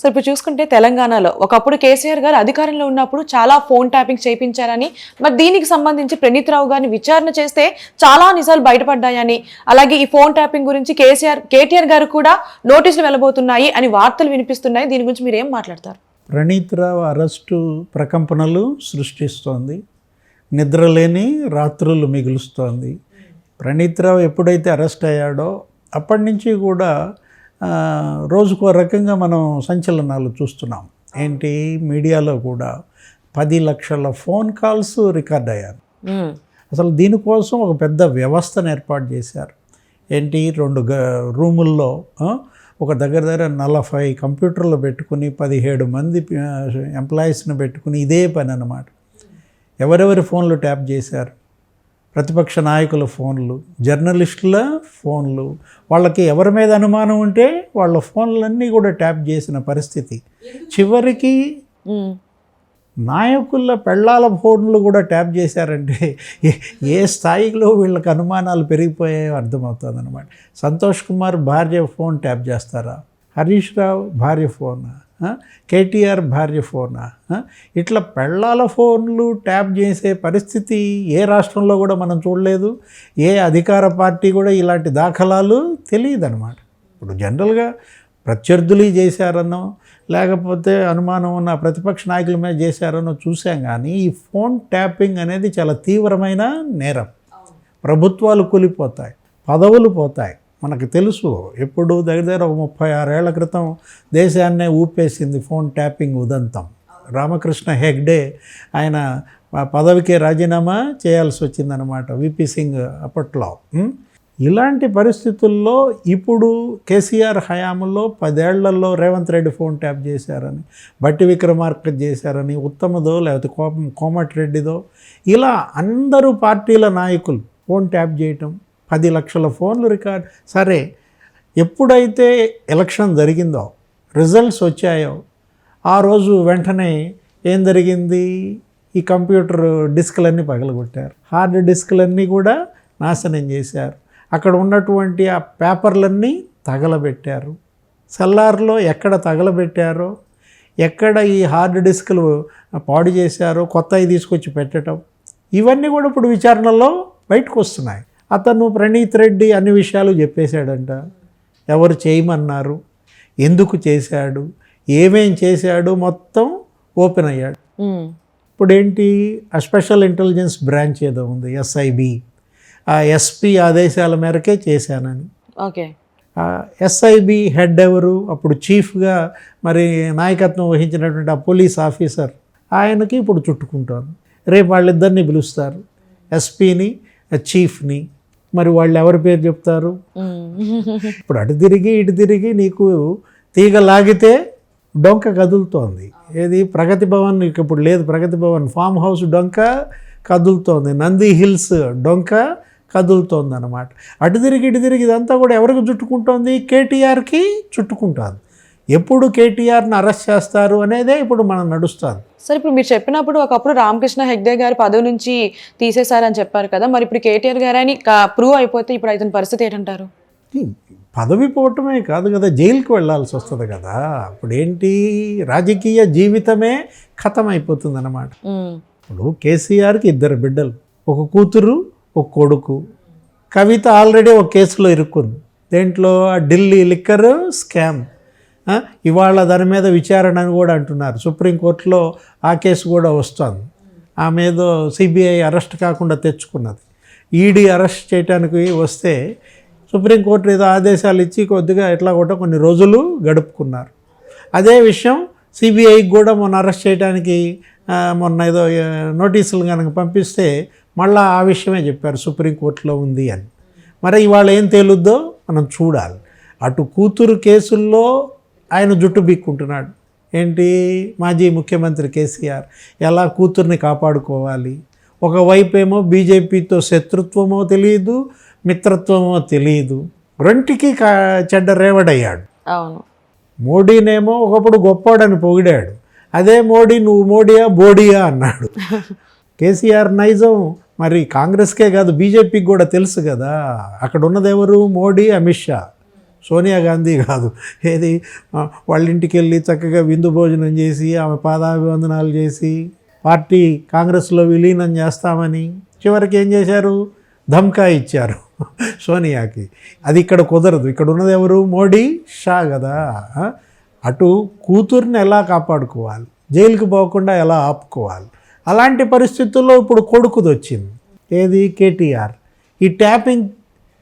So ఇప్పుడు చూసుకుంటే తెలంగాణలో ఒకప్పుడు కేసీఆర్ గారు అధికారంలో ఉన్నప్పుడు చాలా ఫోన్ ట్యాపింగ్ చేయించారని మరి దీనికి సంబంధించి ప్రణీత్ రావు గారిని విచారణ చేస్తే చాలా నిజాలు బయటపడ్డాయని అలాగే ఈ ఫోన్ ట్యాపింగ్ గురించి కేసీఆర్ కేటీఆర్ గారు కూడా నోటీసులు వెళ్ళబోతున్నాయి అని వార్తలు వినిపిస్తున్నాయి. దీని గురించి మీరు ఏం మాట్లాడతారు? ప్రణీత్రావు అరెస్టు ప్రకంపనలు సృష్టిస్తోంది. నిద్రలేని రాత్రులు మిగులుస్తోంది. ప్రణీత్రావు ఎప్పుడైతే అరెస్ట్ అయ్యాడో అప్పటి నుంచి కూడా రోజుకో రకంగా మనం సంచలనాలు చూస్తున్నాం. ఏంటి? మీడియాలో కూడా పది లక్షల ఫోన్ కాల్స్ రికార్డ్ అయ్యారు. అసలు దీనికోసం ఒక పెద్ద వ్యవస్థను ఏర్పాటు చేశారు. ఏంటి? రెండు గ రూముల్లో ఒక దగ్గర దగ్గర నలభై కంప్యూటర్లు పెట్టుకుని పదిహేడు మంది ఎంప్లాయీస్ని పెట్టుకుని ఇదే పని అన్నమాట. ఎవరెవరి ఫోన్లు ట్యాప్ చేశారు? ప్రతిపక్ష నాయకుల ఫోన్లు జర్నలిస్టుల ఫోన్లు వాళ్ళకి ఎవరి మీద అనుమానం ఉంటే వాళ్ళ ఫోన్లన్నీ కూడా ట్యాప్ చేసిన పరిస్థితి చివరికి. నాయకుల పెళ్ళాల ఫోన్లు కూడా ట్యాప్ చేశారంటే ఏ- ఏ స్థాయిలో వీళ్ళకి అనుమానాలు పెరిగిపోయాయో అర్థమవుతుంది అనమాట సంతోష్ కుమార్ భార్య ఫోన్ ట్యాప్ చేస్తారా హరీష్ రావు భార్య ఫోనా? కేటీఆర్ భార్య ఫోనా? ఇట్లా పెళ్ళాల ఫోన్లు ట్యాప్ చేసే పరిస్థితి ఏ రాష్ట్రంలో కూడా మనం చూడలేదు. ఏ అధికార పార్టీ కూడా ఇలాంటి దాఖలాలు తెలియదు అనమాట ఇప్పుడు జనరల్గా ప్రత్యర్థులు చేశారనో లేకపోతే అనుమానం ఉన్న ప్రతిపక్ష నాయకుల మీద చేశారనో చూసాం కానీ ఈ ఫోన్ ట్యాపింగ్ అనేది చాలా తీవ్రమైన నేరం. ప్రభుత్వాలు కూలిపోతాయి పదవులు పోతాయి. మనకు తెలుసు ఎప్పుడు దగ్గర దగ్గర ఒక ముప్పై ఆరేళ్ళ క్రితం దేశాన్నే ఊపేసింది ఫోన్ ట్యాపింగ్ ఉదంతం. రామకృష్ణ హెగ్డే ఆయన పదవికి రాజీనామా చేయాల్సి వచ్చిందనమాట విపి సింగ్ అప్పట్లో. ఇలాంటి పరిస్థితుల్లో ఇప్పుడు కేసీఆర్ హయాంలో పదేళ్ళలో రేవంత్ రెడ్డి ఫోన్ ట్యాప్ చేశారని బట్టి విక్రమార్క చేశారని ఉత్తమదో లేకపోతే కోపం కోమటిరెడ్డిదో ఇలా అందరూ పార్టీల నాయకులు ఫోన్ ట్యాప్ చేయటం పది లక్షల ఫోన్లు రికార్డ్. సరే ఎప్పుడైతే ఎలక్షన్ జరిగిందో రిజల్ట్స్ వచ్చాయో ఆ రోజు వెంటనే ఏం జరిగింది? ఈ కంప్యూటర్ డిస్క్లన్నీ పగలగొట్టారు. హార్డ్ డిస్క్లన్నీ కూడా నాశనం చేశారు. అక్కడ ఉన్నటువంటి ఆ పేపర్లన్నీ తగలబెట్టారు. సెల్లార్లో ఎక్కడ తగలబెట్టారో ఎక్కడ ఈ హార్డ్ డిస్క్లు పాడు చేశారో కొత్తవి తీసుకొచ్చి పెట్టడం ఇవన్నీ కూడా ఇప్పుడు విచారణలో బయటకు వస్తున్నాయి. అతను ప్రణీత్ రెడ్డి అన్ని విషయాలు చెప్పేశాడంట. ఎవరు చేయమన్నారు? ఎందుకు చేశాడు? ఏమేం చేశాడు? మొత్తం ఓపెన్ అయ్యాడు. ఇప్పుడు ఏంటి ఆ స్పెషల్ ఇంటెలిజెన్స్ బ్రాంచ్ ఏదో ఉంది ఎస్ఐబి ఆ ఎస్పీ ఆదేశాల మేరకే చేశానని. ఓకే. ఎస్ఐబి హెడ్ ఎవరు? అప్పుడు చీఫ్గా మరి నాయకత్వం వహించినటువంటి ఆ పోలీస్ ఆఫీసర్ ఆయనకి ఇప్పుడు చుట్టుకుంటాను. రేపు వాళ్ళిద్దరిని పిలుస్తారు. ఎస్పీని చీఫ్ని మరి వాళ్ళు ఎవరి పేరు చెప్తారు? ఇప్పుడు అటు తిరిగి ఇటు తిరిగి నీకు తీగ లాగితే డొంక కదులుతోంది. ఏది? ప్రగతి భవన్ ఇప్పుడు లేదు ప్రగతి భవన్. ఫామ్ హౌస్ డొంక కదులుతోంది. నంది హిల్స్ డొంక కదులుతోంది అనమాట అటు తిరిగి ఇటు తిరిగి ఇదంతా కూడా ఎవరికి చుట్టుకుంటోంది? కేటీఆర్కి చుట్టుకుంటుంది. ఎప్పుడు కేటీఆర్ని అరెస్ట్ చేస్తారు అనేదే ఇప్పుడు మనం నడుస్తుంది. సార్ ఇప్పుడు మీరు చెప్పినప్పుడు ఒకప్పుడు రామకృష్ణ హెగ్డే గారి పదవి నుంచి తీసేశారని చెప్పారు కదా మరి ఇప్పుడు కేటీఆర్ గారు అని ప్రూవ్ అయిపోతే ఇప్పుడు అతని పరిస్థితి ఏంటంటారు? పదవి పోవటమే కాదు కదా జైలుకి వెళ్ళాల్సి వస్తుంది కదా ఇప్పుడు ఏంటి రాజకీయ జీవితమే ఖతం అయిపోతుంది అన్నమాట. ఇప్పుడు కేసీఆర్కి ఇద్దరు బిడ్డలు ఒక కూతురు ఒక కొడుకు. కవిత ఆల్రెడీ ఒక కేసులో ఇరుక్కుంది. దేంట్లో ఆ ఢిల్లీ లిక్కర్ స్కామ్. ఇవాళ దాని మీద విచారణ అని కూడా అంటున్నారు. సుప్రీంకోర్టులో ఆ కేసు కూడా వస్తుంది. ఆమె ఏదో సిబిఐ అరెస్ట్ కాకుండా తెచ్చుకున్నది. ఈడీ అరెస్ట్ చేయడానికి వస్తే సుప్రీంకోర్టు ఏదో ఆదేశాలు ఇచ్చి కొద్దిగా ఎట్లా కూడా కొన్ని రోజులు గడుపుకున్నారు. అదే విషయం సిబిఐకి కూడా మొన్న అరెస్ట్ చేయడానికి మొన్న ఏదో నోటీసులు కనుక పంపిస్తే మళ్ళీ ఆ విషయమే చెప్పారు సుప్రీంకోర్టులో ఉంది అని. మరి ఇవాళ ఏం తేలుద్దో మనం చూడాలి. అటు కూతురు కేసుల్లో ఆయన జుట్టు బిక్కుంటున్నాడు. ఏంటి? మాజీ ముఖ్యమంత్రి కేసీఆర్ ఎలా కూతుర్ని కాపాడుకోవాలి? ఒకవైపు ఏమో బీజేపీతో శత్రుత్వమో తెలియదు మిత్రత్వమో తెలియదు రెంటికి కా- చెడ్డ రేవడయ్యాడు. అవును. మోడీనేమో ఒకప్పుడు గొప్పోడని పొగిడాడు. అదే మోడీ నువ్వు మోడీయా బోడియా అన్నాడు. కేసీఆర్ నైజం. మరి కాంగ్రెస్కే కాదు బీజేపీకి కూడా తెలుసు కదా. అక్కడ ఉన్నది ఎవరు మోడీ అమిత్ షా. సోనియా గాంధీ కాదు. ఏది? వాళ్ళ ఇంటికి వెళ్ళి చక్కగా విందు భోజనం చేసి ఆమె పాదాభివందనాలు చేసి పార్టీ కాంగ్రెస్లో విలీనం చేస్తామని చివరికి ఏం చేశారు? ధమ్కా ఇచ్చారు సోనియాకి. అది ఇక్కడ కుదరదు. ఇక్కడ ఉన్నది ఎవరు? మోడీ షా కదా. అటు కూతుర్ని ఎలా కాపాడుకోవాలి? జైలుకి పోకుండా ఎలా ఆపుకోవాలి? అలాంటి పరిస్థితుల్లో ఇప్పుడు కొడుకుది వచ్చింది ఏది? కేటీఆర్. ఈ ట్యాపింగ్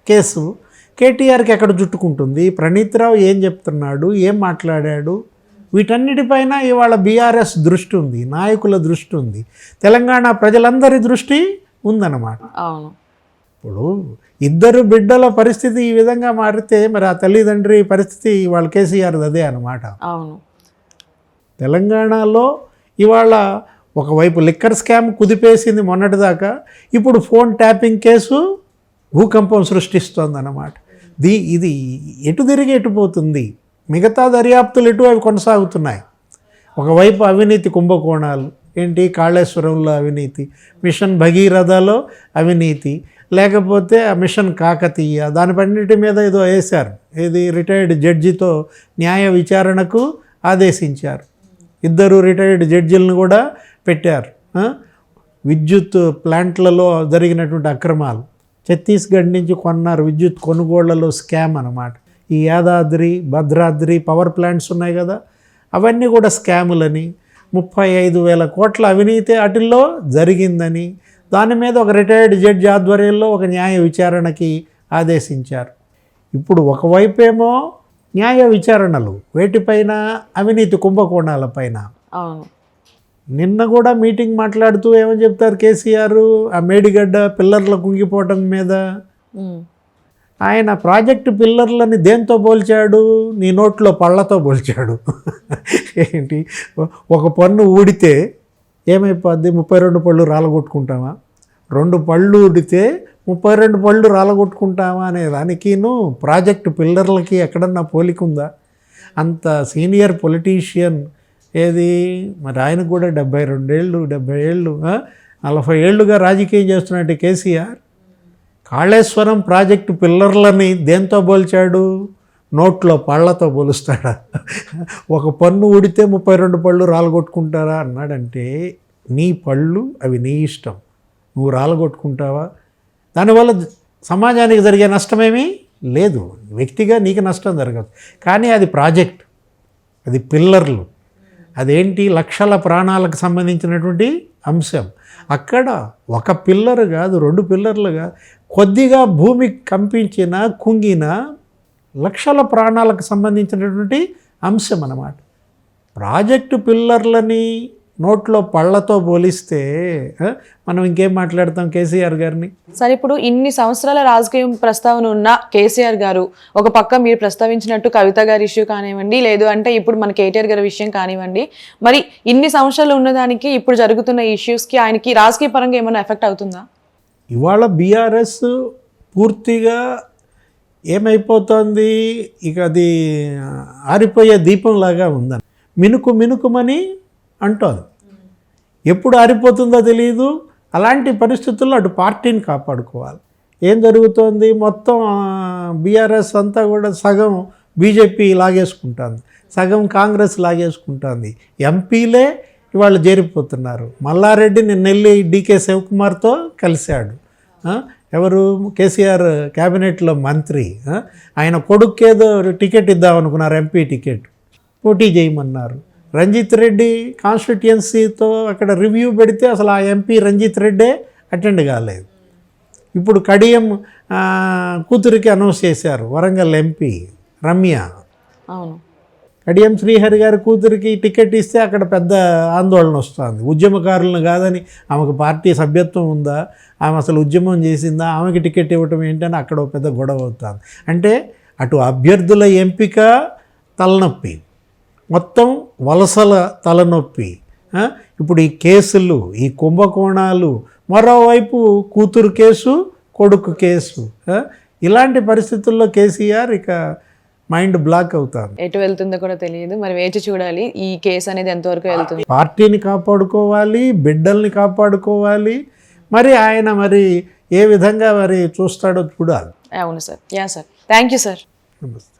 కేసు కేటీఆర్కి ఎక్కడ చుట్టుకుంటుంది ప్రణీత్ రావు ఏం చెప్తున్నాడు? ఏం మాట్లాడాడు? వీటన్నిటిపైన ఇవాళ బీఆర్ఎస్ దృష్టి ఉంది నాయకుల దృష్టి ఉంది తెలంగాణ ప్రజలందరి దృష్టి ఉందన్నమాట. అవును. ఇప్పుడు ఇద్దరు బిడ్డల పరిస్థితి ఈ విధంగా మారితే మరి ఆ తల్లిదండ్రి పరిస్థితి వాళ్ళ కేసీఆర్ అదే అన్నమాట. అవును. తెలంగాణలో ఇవాళ ఒకవైపు లిక్కర్ స్కామ్ కుదిపేసింది మొన్నటిదాకా ఇప్పుడు ఫోన్ ట్యాపింగ్ కేసు భూకంపం సృష్టిస్తోందన్నమాట. దీ ఇది ఎటు తిరిగి ఎటు పోతుంది? మిగతా దర్యాప్తులు ఎటు అవి కొనసాగుతున్నాయి? ఒకవైపు అవినీతి కుంభకోణాలు ఏంటి? కాళేశ్వరంలో అవినీతి మిషన్ భగీరథలో అవినీతి లేకపోతే ఆ మిషన్ కాకతీయ దానిపన్నిటి మీద ఏదో వేశారు. ఇది రిటైర్డ్ జడ్జితో న్యాయ విచారణకు ఆదేశించారు. ఇద్దరు రిటైర్డ్ జడ్జిలను కూడా పెట్టారు. విద్యుత్ ప్లాంట్లలో జరిగినటువంటి అక్రమాలు. ఛత్తీస్గఢ్ నుంచి కొన్నారు విద్యుత్ కొనుగోళ్ళలో స్కామ్ అన్నమాట. ఈ యాదాద్రి భద్రాద్రి పవర్ ప్లాంట్స్ ఉన్నాయి కదా అవన్నీ కూడా స్కాములని ముప్పై ఐదు వేల కోట్ల అవినీతి వాటిల్లో జరిగిందని దాని మీద ఒక రిటైర్డ్ జడ్జి ఆధ్వర్యంలో ఒక న్యాయ విచారణకి ఆదేశించారు. ఇప్పుడు ఒకవైపేమో న్యాయ విచారణలు వేటిపైన అవినీతి కుంభకోణాలపైన. అవును. నిన్న కూడా మీటింగ్ మాట్లాడుతూ ఏమని చెప్తారు కేసీఆర్? ఆ మేడిగడ్డ పిల్లర్ల కుంగిపోవటం మీద. ఆయన ప్రాజెక్టు పిల్లర్లని దేంతో పోల్చాడు? నీ నోట్లో పళ్ళతో పోల్చాడు. ఏంటి? ఒక పన్ను ఊడితే ఏమైపోద్ది? ముప్పై రెండు పళ్ళు రాలగొట్టుకుంటామా రెండు పళ్ళు ఊడితే ముప్పై రెండు పళ్ళు రాలగొట్టుకుంటామా అనే దానికిను ప్రాజెక్టు పిల్లర్లకి ఎక్కడన్నా పోలికుందా అంత సీనియర్ పొలిటీషియన్ ఏది? మరి ఆయనకు కూడా డెబ్బై రెండేళ్ళు డెబ్బై ఏళ్ళు నలభై ఏళ్ళుగా రాజకీయం చేస్తున్నట్టు కేసీఆర్. కాళేశ్వరం ప్రాజెక్టు పిల్లర్లని దేంతో పోల్చాడు? నోట్లో పళ్ళతో పోలుస్తాడా? ఒక పన్ను ఊడితే ముప్పై రెండు పళ్ళు రాలగొట్టుకుంటారా? అన్నాడంటే నీ పళ్ళు అవి నీ ఇష్టం. నువ్వు రాలగొట్టుకుంటావా? దానివల్ల సమాజానికి జరిగే నష్టమేమీ లేదు. వ్యక్తిగా నీకు నష్టం జరగదు. కానీ అది ప్రాజెక్ట్. అది పిల్లర్లు. అదేంటి? లక్షల ప్రాణాలకు సంబంధించినటువంటి అంశం. అక్కడ ఒక పిల్లర్ కాదు రెండు పిల్లర్లు కాదు కొద్దిగా భూమి కంపించిన కుంగిన లక్షల ప్రాణాలకు సంబంధించినటువంటి అంశం అన్నమాట. ప్రాజెక్టు పిల్లర్లని నోట్లో పళ్ళతో పోలిస్తే మనం ఇంకేం మాట్లాడతాం కేసీఆర్ గారిని? సరే ఇప్పుడు ఇన్ని సంవత్సరాల రాజకీయం ప్రస్తావన ఉన్న కేసీఆర్ గారు ఒక పక్క మీరు ప్రస్తావించినట్టు కవిత గారి ఇష్యూ కానివ్వండి లేదు అంటే ఇప్పుడు మన కేటీఆర్ గారి విషయం కానివ్వండి మరి ఇన్ని సంవత్సరాలు ఉన్నదానికి ఇప్పుడు జరుగుతున్న ఇష్యూస్కి ఆయనకి రాజకీయ పరంగా ఏమైనా ఎఫెక్ట్ అవుతుందా? ఇవాళ బీఆర్ఎస్ పూర్తిగా ఏమైపోతుంది? ఇక అది ఆరిపోయే దీపంలాగా ఉందని మినుకు మినుకుమని అంటోంది. ఎప్పుడు ఆరిపోతుందో తెలియదు అలాంటి పరిస్థితుల్లో అటు పార్టీని కాపాడుకోవాలి. ఏం జరుగుతోంది? మొత్తం బీఆర్ఎస్ అంతా కూడా సగం బీజేపీ లాగేసుకుంటుంది. సగం కాంగ్రెస్ లాగేసుకుంటుంది. ఎంపీలే ఇవాళ చేరిపోతున్నారు మల్లారెడ్డి నెల్లి డీకే శివకుమార్తో కలిశాడు. ఎవరు? కేసీఆర్ క్యాబినెట్లో మంత్రి. ఆయన కొడుక్కేదో టికెట్ ఇద్దామనుకున్నారు ఎంపీ టికెట్. పోటీ చేయమన్నారు రంజిత్ రెడ్డి కాన్స్టిట్యుయెన్సీతో అక్కడ రివ్యూ పెడితే అసలు ఆ ఎంపీ రంజిత్ రెడ్డే అటెండ్ కాలేదు. ఇప్పుడు కడియం కూతురికి అనౌన్స్ చేశారు వరంగల్ ఎంపీ రమ్య. అవును. కడియం శ్రీహరి గారి కూతురికి టికెట్ ఇస్తే అక్కడ పెద్ద ఆందోళన వస్తుంది. ఉద్యమకారులను కాదని ఆమెకు పార్టీ సభ్యత్వం ఉందా? ఆమె అసలు ఉద్యమం చేసిందా? ఆమెకి టికెట్ ఇవ్వటం ఏంటని అక్కడ పెద్ద గొడవ అవుతుంది. అంటే అటు అభ్యర్థుల ఎంపిక తలనొప్పి. మొత్తం వలసల తలనొప్పి? ఇప్పుడు ఈ కేసులు ఈ కుంభకోణాలు మరోవైపు కూతురు కేసు కొడుకు కేసు? ఇలాంటి పరిస్థితుల్లో కేసీఆర్ ఇక మైండ్ బ్లాక్ అవుతారు ఎటు వెళ్తుందో కూడా తెలియదు. మరి వేచి చూడాలి ఈ కేసు అనేది ఎంతవరకు వెళ్తుంది. పార్టీని కాపాడుకోవాలి బిడ్డల్ని కాపాడుకోవాలి. మరి ఆయన మరి ఏ విధంగా మరి చూస్తాడో చూడాలి. అవును sir. Yeah sir. Thank you sir. Namaste.